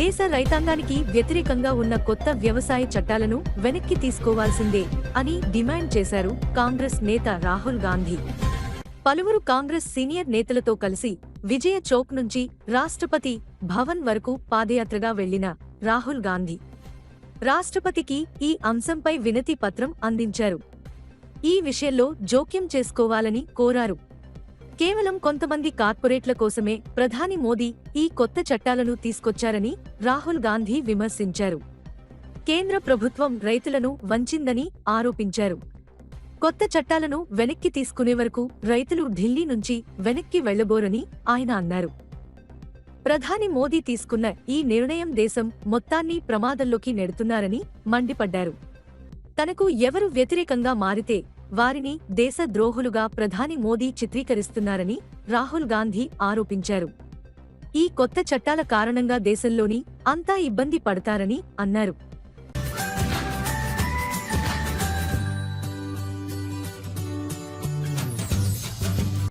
దేశ రైతాంగానికి వ్యతిరేకంగా ఉన్న కొత్త వ్యవసాయ చట్టాలను వెనక్కి తీసుకోవాల్సిందే అని డిమాండ్ చేశారు కాంగ్రెస్ నేత రాహుల్ గాంధీ. పలువురు కాంగ్రెస్ సీనియర్ నేతలతో కలిసి విజయ చౌక్ నుంచి రాష్ట్రపతి భవన్ వరకు పాదయాత్రగా వెళ్ళిన రాహుల్ గాంధీ. రాష్ట్రపతికి ఈ అంశంపై వినతి పత్రం అందించారు. ఈ విషయంలో జోక్యం చేసుకోవాలని కోరారు కేవలం కొంతమంది కార్పొరేట్ల కోసమే ప్రధాని మోదీ ఈ కొత్త చట్టాలను తీసుకొచ్చారని రాహుల్ గాంధీ విమర్శించారు. కేంద్ర ప్రభుత్వం రైతులను వంచిందని ఆరోపించారు. కొత్త చట్టాలను వెనక్కి తీసుకునే వరకు రైతులు ఢిల్లీ నుంచి వెనక్కి వెళ్ళబోరని ఆయన అన్నారు. ప్రధాని మోదీ తీసుకున్న ఈ నిర్ణయం దేశం మొత్తాన్ని ప్రమాదంలోకి నెడుతున్నారని మండిపడ్డారు. తనకు ఎవరు వ్యతిరేకంగా మారితే వారిని దేశ ద్రోహులుగా ప్రధాని మోదీ చిత్రీకరిస్తున్నారని రాహుల్ గాంధీ ఆరోపించారు. ఈ కొత్త చట్టాల కారణంగా దేశంలోని అంతా ఇబ్బంది పడతారని అన్నారు.